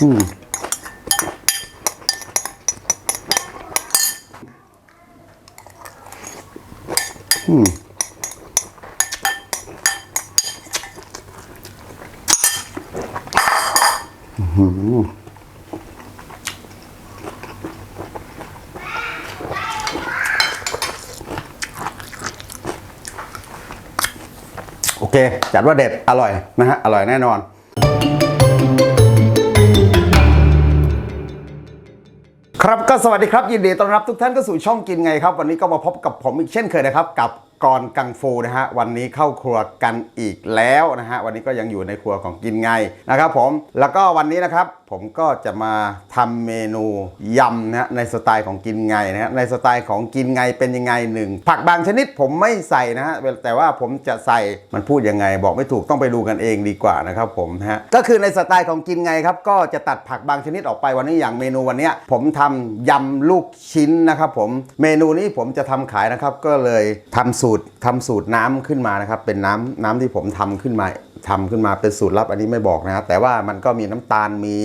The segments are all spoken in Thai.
อืมอืมอื้อหือโอเค จัดว่าเด็ด อร่อยนะฮะ อร่อยแน่นอน ครับก็สวัสดีครับยินดีต้อนรับทุกท่านเข้าสู่ช่องกินไงครับ วันนี้ก็มาพบกับผมอีกเช่นเคยนะครับกับ กรกังฟูนะฮะวันนี้เข้าครัวกันอีกแล้วนะฮะวันนี้ก็ยังอยู่ในครัวของกินไงนะครับผมแล้วก็วันนี้นะครับผมก็จะมาทำเมนูยำนะฮะในสไตล์ของกินไงนะฮะในสไตล์ของกินไงเป็นยังไงหนึ่งผักบางชนิดผมไม่ใส่นะฮะแต่ว่าผมจะใส่มันพูดยังไง บอกไม่ถูกต้องไปดูกันเองดีกว่านะครับผมฮะก็คือในสไตล์ของกินไงครับก็จะตัดผักบางชนิดออกไปวันนี้อย่างเมนูวันนี้ผมทำยำลูกชิ้นนะครับผมเมนูนี้ผมจะทำขายนะครับก็เลยทำสูตรทำสูตรน้ำขึ้นมานะครับ เป็นน้ำน้ำที่ผมทำขึ้นมาทำขึ้นมาเป็นสูตรลับอันนี้ไม่บอกนะครับแต่ว่ามันก็มีน้ำตาลมี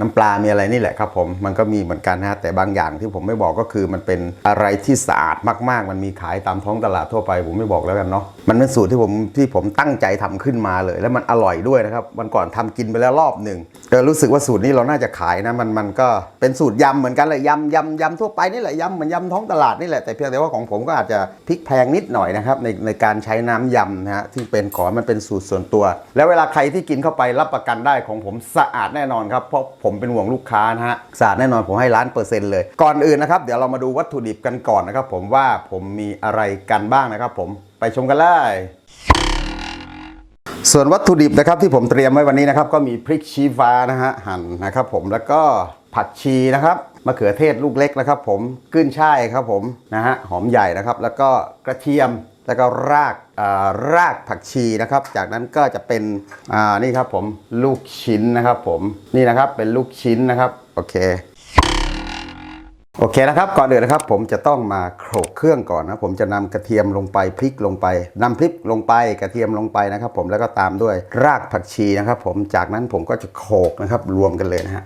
น้ำปลา มีอะไรนี่แหละครับผม มันก็มีเหมือนกันนะฮะ แต่บางอย่างที่ผมไม่บอกก็คือมันเป็นอะไรที่สะอาดมากๆ มันมีขายตามท้องตลาดทั่วไป ผมไม่บอกแล้วกันเนาะ มันเป็นสูตรที่ผมที่ผมตั้งใจทำขึ้นมาเลย แล้วมันอร่อยด้วยนะครับ วันก่อนทำกินไปแล้วรอบหนึ่งเออรู้สึกว่าสูตรนี้เราน่าจะขายนะ มันมันก็เป็นสูตรยำเหมือนกันเลยยำยำยำทั่วไปนี่แหละยำเหมือนยำท้องตลาดนี่แหละ แต่เพียงแต่ว่าของผมก็อาจจะพริกแพงนิดหน่อยนะครับในในการใช้น้ำยำนะฮะที่เป็นขอมันเป็นสูตรส่วนตัว แล้วเวลาใครที่กินเข้าไปรับประกันได้ของผมสะอาดแน่นอนครับเพราะผมเป็นห่วงลูกค้านะฮะสะอาดแน่นอนผมให้ล้านเปอร์เซ็นต์เลย ก่อนอื่นนะครับ เดี๋ยวเรามาดูวัตถุดิบกันก่อนนะครับ ผมว่าผมมีอะไรกันบ้างนะครับ ผมไปชมกันเลยส่วนวัตถุดิบนะครับที่ผมเตรียมไว้วันนี้นะครับ ก็มีพริกชี้ฟ้านะฮะหั่นนะครับผมแล้วก็ผักชีนะครับมะเขือเทศลูกเล็กนะครับ ผมขึ้นช่ายครับผมนะฮะหอมใหญ่นะครับ แล้วก็กระเทียม แล้วก็รากรากผักชีนะครับ จากนั้นก็จะเป็นอ่านี่ครับผมลูกชิ้นนะครับผมนี่นะครับเป็นลูกชิ้นนะครับโอเคโอเคนะครับก่อนอื่นนะครับผมจะต้องมาโขลกเครื่องก่อนนะผมจะนำกระเทียมลงไปพริกลงไปนำพริกลงไปกระเทียมลงไปนะครับ ผมแล้วก็ตามด้วยรากผักชีนะครับ ผมจากนั้นผมก็จะโขลกนะครับรวมกันเลยนะฮะ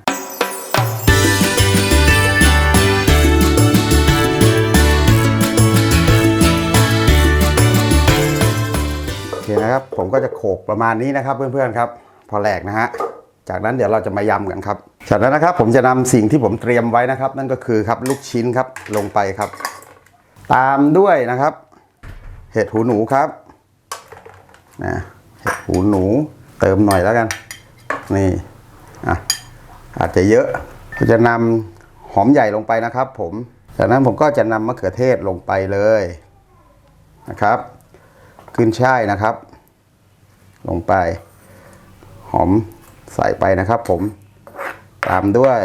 เคนะครับ ผมก็จะโขกประมาณนี้นะครับ เพื่อนๆครับ พอแหลกนะฮะจากนั้นเดี๋ยวเราจะมายำกันครับ จากนั้นนะครับผมจะนำสิ่งที่ผมเตรียมไว้นะครับ นั่นก็คือครับลูกชิ้นครับลงไปครับ ตามด้วยนะครับ เห็ดหูหนูครับนะเห็ดหูหนูเติมหน่อยแล้วกัน นี่อะอาจจะเยอะก็จะนำหอมใหญ่ลงไปนะครับ ผมจากนั้นผมก็จะนำมะเขือเทศลงไปเลยนะครับ ขึ้นช่ายนะครับ ลงไป หอมใส่ไปนะครับผม ตามด้วย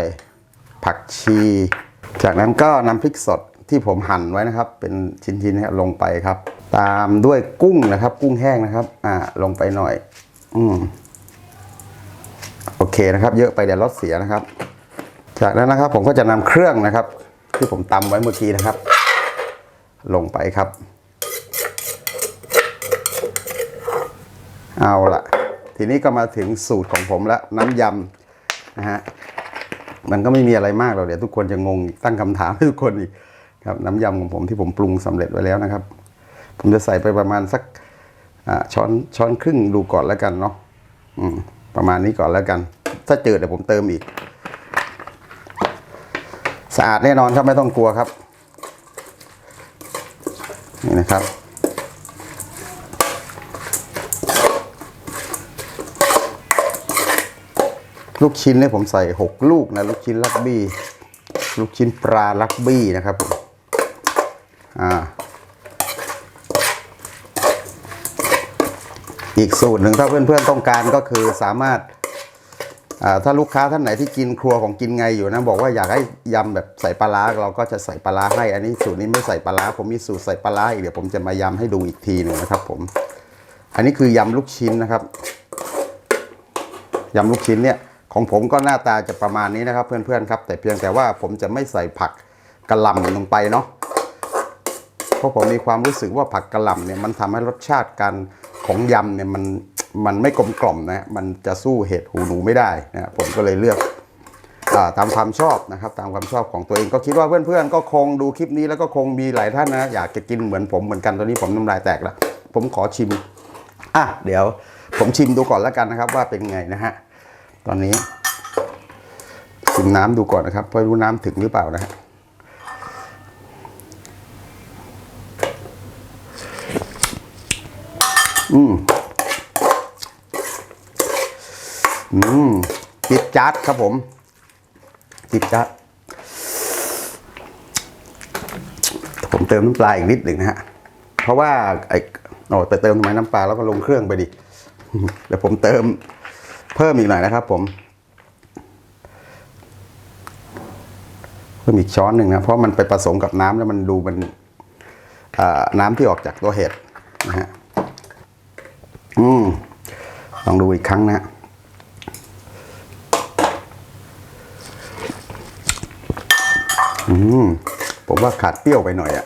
ผักชี จากนั้นก็นำพริกสดที่ผมหั่นไว้นะครับ เป็นชิ้นๆนะลงไปครับ ตามด้วยกุ้งนะครับ กุ้งแห้งนะครับ อ่า ลงไปหน่อย อืมโอเคนะครับ เยอะไปเดี๋ยวรสเสียนะครับ จากนั้นนะครับผมก็จะนำเครื่องนะครับ ที่ผมตำไว้เมื่อกี้นะครับ ลงไปครับ เอาละทีนี้ก็มาถึงสูตรของผมแล้วน้ำยำนะฮะมันก็ไม่มีอะไรมากหรอกเดี๋ยวทุกคนจะงงตั้งคำถามให้ทุกคนอีกครับน้ำยำของผมที่ผมปรุงสำเร็จไว้แล้วนะครับ ผมจะใส่ไปประมาณสักช้อนช้อนครึ่งดูก่อนแล้วกันเนาะประมาณนี้ก่อนแล้วกัน ถ้าเจอเดี๋ยวผมเติมอีกสะอาดแน่นอนครับไม่ต้องกลัวครับ นี่นะครับ ลูกชิ้นเนี่ยผมใส่ 6 ลูกนะ ลูกชิ้นลักบี้ ลูกชิ้นปลาลักบี้นะครับผมอ่าอีกสูตรหนึ่งถ้าเพื่อนๆต้องการก็คือสามารถอ่าถ้าลูกค้าท่านไหนที่กินครัวของกินไงอยู่นะ บอกว่าอยากให้ยำแบบใส่ปลาร้าเราก็จะใส่ปลาร้าให้ อันนี้สูตรนี้ไม่ใส่ปลาร้าผมมีสูตรใส่ปลาร้าอีกเดี๋ยวผมจะมายำให้ดูอีกทีหนึ่งนะครับ ผม อันนี้คือยำลูกชิ้นนะครับยำลูกชิ้นเนี่ย ของผมก็หน้าตาจะประมาณนี้นะครับ เพื่อนๆครับ แต่เพียงแต่ว่าผมจะไม่ใส่ผักกระหล่ำลงไปเนาะเพราะผมมีความรู้สึกว่าผักกระหล่ำเนี่ยมันทำให้รสชาติการของยำเนี่ยมันมันไม่กลมกล่อมนะมันจะสู้เห็ดหูหนูไม่ได้นะผมก็เลยเลือกอตามความชอบนะครับ ตามความชอบของตัวเองก็คิดว่าเพื่อนๆก็คงดูคลิปนี้แล้วก็คงมีหลายท่านนะอยากจะกินเหมือนผมเหมือนกันตอนนี้ผมน้ำลายแตกแล้ว ผมขอชิมอะเดี๋ยวผมชิมดูก่อนแล้วกันนะครับว่าเป็นไงนะฮะ ตอนนี้ชิมน้ำดูก่อนนะครับไม่รู้น้ำถึงหรือเปล่านะฮะอืม อืมจิดจัดครับผม จิดจัด ผมเติมน้ำปลาอีกนิดหนึ่งนะฮะ เพราะว่าไอ้โอ้ไปเติมทำไมน้ำปลาแล้วก็ลงเครื่องไปดิ เดี๋ยวผมเติม เพิ่มอีกหน่อยนะครับผม เพิ่มอีกช้อนหนึ่งนะ เพราะมันไปผสมกับน้ำแล้วมันดูมันน้ำที่ออกจากตัวเห็ดนะฮะ อืมลองดูอีกครั้งนะอืมผมว่าขาดเปรี้ยวไปหน่อยอะ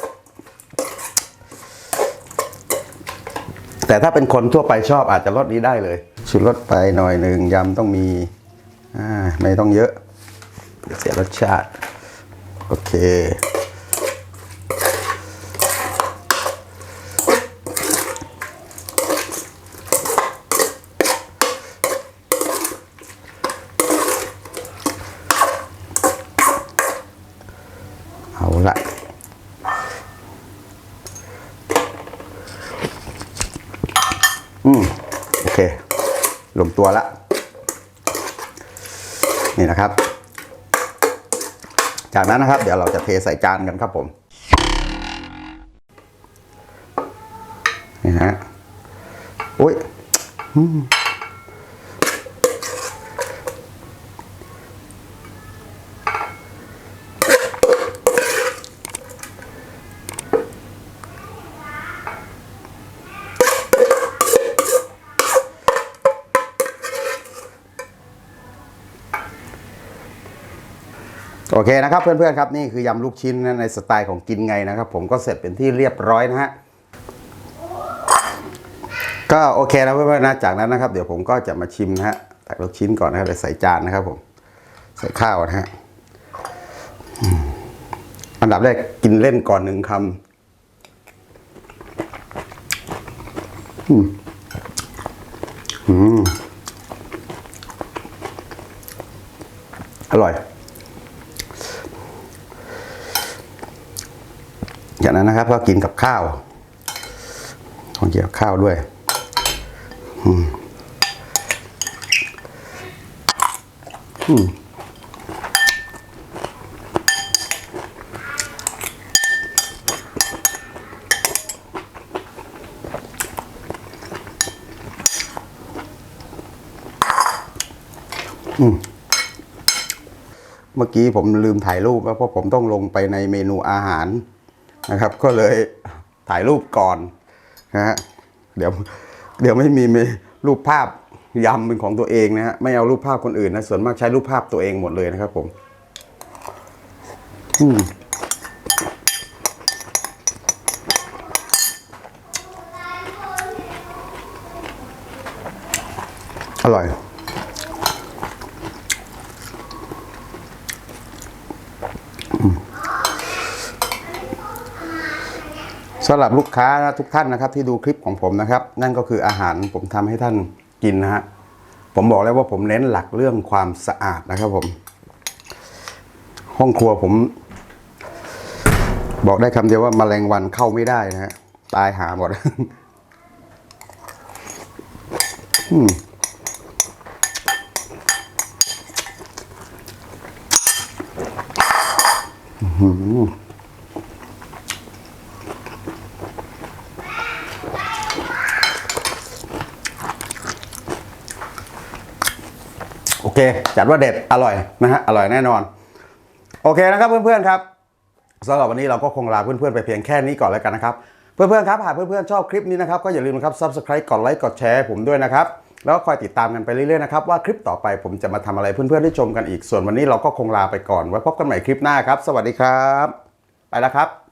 แต่ถ้าเป็นคนทั่วไปชอบอาจจะลดนี้ได้เลย ชุดลดไปหน่อยหนึ่งยำต้องมีไม่ต้องเยอะเสียรสชาติ โอเค เอาละอืม โอเค รวมตัวละ นี่นะครับ จากนั้นนะครับ เดี๋ยวเราจะเทใส่จานกันครับผม นี่ฮะโอ้ย โอเคนะครับเพื่อนๆครับนี่คือยำลูกชิ้นนะในสไตล์ของกินไงนะครับ ผมก็เสร็จเป็นที่เรียบร้อยนะฮะก็โอเคแล้วเพื่อนๆนะจากนั้นนะครับ เดี๋ยวผมก็จะมาชิมนะฮะตักลูกชิ้นก่อนนะครับเดี๋ยวใส่จานนะครับ ผมใส่ข้าวนะฮะอันดับแรกกินเล่นก่อนหนึ่งคำอืมอืมอร่อย จากนั้นนะครับ ก็กินกับข้าวต้องกินกับข้าวด้วยอืมอืมอืมเมื่อกี้ผมลืมถ่ายรูปเพราะผมต้องลงไปในเมนูอาหาร นะครับ ก็เลยถ่ายรูปก่อนนะฮะเดี๋ยวเดี๋ยวไม่มีรูปภาพยำเป็นของตัวเองนะฮะไม่เอารูปภาพคนอื่นนะส่วนมากใช้รูปภาพตัวเองหมดเลยนะครับผมอืมอร่อย สำหรับลูกค้านะทุกท่านนะครับ ที่ดูคลิปของผมนะครับ นั่นก็คืออาหารผมทำให้ท่านกินนะฮะผมบอกแล้วว่าผมเน้นหลักเรื่องความสะอาดนะครับผม ห้องครัวผม บอกได้คำเดียวว่าแมลงวันเข้าไม่ได้นะฮะตายหาหมดอืมอื้อหือ โอ เค จัดว่าเด็ดอร่อยนะฮะอร่อยแน่นอน โอเคนะครับเพื่อนๆครับสำหรับวันนี้เราก็คงลาเพื่อนๆไปเพียงแค่นี้ก่อนแล้วกันนะครับเพื่อนๆครับหากเพื่อนๆชอบคลิปนี้นะครับก็อย่าลืมนะครับ subscribe กดไลค์กดแชร์ผมด้วยนะครับแล้วก็คอยติดตามกันไปเรื่อยๆนะครับว่าคลิปต่อไปผมจะมาทำอะไรเพื่อนๆได้ชมกันอีกส่วนวันนี้เราก็คงลาไปก่อนไว้พบกันใหม่คลิปหน้าครับ สวัสดีครับ ไปแล้วครับ